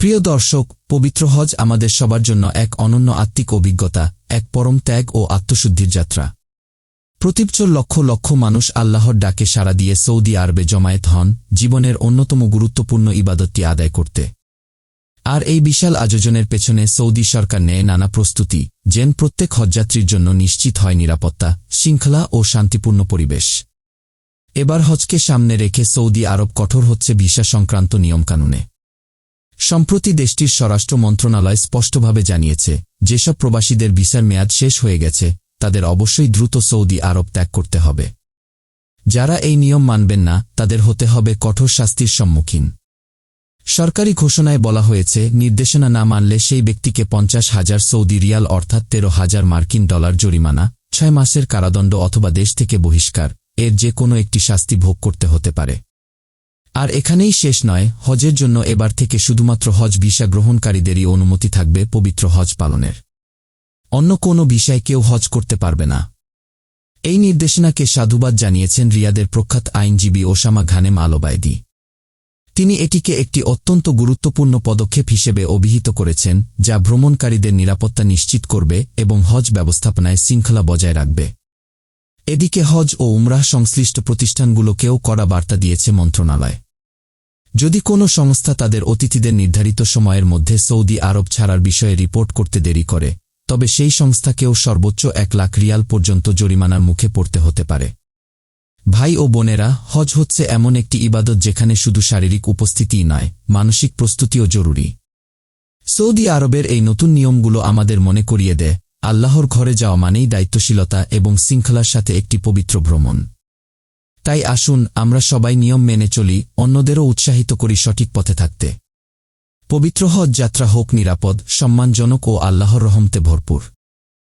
প্রিয় দর্শক, পবিত্র হজ আমাদের সবার জন্য এক অনন্য আত্মিক অভিজ্ঞতা, এক পরম ত্যাগ ও আত্মশুদ্ধির যাত্রা। প্রতিবছর লক্ষ লক্ষ মানুষ আল্লাহর ডাকে সাড়া দিয়ে সৌদি আরবে জমায়েত হন জীবনের অন্যতম গুরুত্বপূর্ণ ইবাদতটি আদায় করতে। আর এই বিশাল আয়োজনের পেছনে সৌদি সরকার নেয় নানা প্রস্তুতি, যেন প্রত্যেক হজযাত্রীর জন্য নিশ্চিত হয় নিরাপত্তা, শৃঙ্খলা ও শান্তিপূর্ণ পরিবেশ। এবার হজকে সামনে রেখে সৌদি আরব কঠোর হচ্ছে ভিসা সংক্রান্ত নিয়মকানুনে। সম্প্রতি দেশটির স্বরাষ্ট্র মন্ত্রণালয় স্পষ্টভাবে জানিয়েছে, যেসব প্রবাসীদের ভিসার মেয়াদ শেষ হয়ে গেছে, তাদের অবশ্যই দ্রুত সৌদি আরব ত্যাগ করতে হবে। যারা এই নিয়ম মানবেন না, তাদের হতে হবে কঠোর শাস্তির সম্মুখীন। সরকারি ঘোষণায় বলা হয়েছে, নির্দেশনা না মানলে সেই ব্যক্তিকে পঞ্চাশ হাজার সৌদি রিয়াল অর্থাৎ তেরো হাজার মার্কিন ডলার জরিমানা, ছয় মাসের কারাদণ্ড অথবা দেশ থেকে বহিষ্কার, এর যে কোনো একটি শাস্তি ভোগ করতে হতে পারে। আর এখানেই শেষ নয়, হজের জন্য এবার থেকে শুধুমাত্র হজ ভিসা গ্রহণকারীদেরই অনুমতি থাকবে পবিত্র হজ পালনের। অন্য কোনো ভিসায় কেউ হজ করতে পারবে না। এই নির্দেশনাকে সাধুবাদ জানিয়েছেন রিয়াদের প্রখ্যাত আইনজীবী ওসামা ঘানেম আলোবায়দি। তিনি এটিকে একটি অত্যন্ত গুরুত্বপূর্ণ পদক্ষেপ হিসেবে অভিহিত করেছেন, যা ভ্রমণকারীদের নিরাপত্তা নিশ্চিত করবে এবং হজ ব্যবস্থাপনায় শৃঙ্খলা বজায় রাখবে। এদিকে হজ ও উমরাহ সংশ্লিষ্ট প্রতিষ্ঠানগুলোকেও কড়া বার্তা দিয়েছে মন্ত্রণালয়। যদি কোনো সংস্থা তাদের অতিথিদের নির্ধারিত সময়ের মধ্যে সৌদি আরব ছাড়ার বিষয়ে রিপোর্ট করতে দেরি করে, তবে সেই সংস্থাকেও সর্বোচ্চ এক লাখ রিয়াল পর্যন্ত জরিমানার মুখে পড়তে হতে পারে। ভাই ও বোনেরা, হজ হচ্ছে এমন একটি ইবাদত যেখানে শুধু শারীরিক উপস্থিতিই নয়, মানসিক প্রস্তুতিও জরুরি। সৌদি আরবের এই নতুন নিয়মগুলো আমাদের মনে করিয়ে দেয়, আল্লাহর ঘরে যাওয়া মানেই দায়িত্বশীলতা এবং শৃঙ্খলার সাথে একটি পবিত্র ভ্রমণ। তাই আসুন, আমরা সবাই নিয়ম মেনে চলি, অন্যদেরও উৎসাহিত করি সঠিক পথে থাকতে। পবিত্র হজ যাত্রা হোক নিরাপদ, সম্মানজনক ও আল্লাহর রহমতে ভরপুর।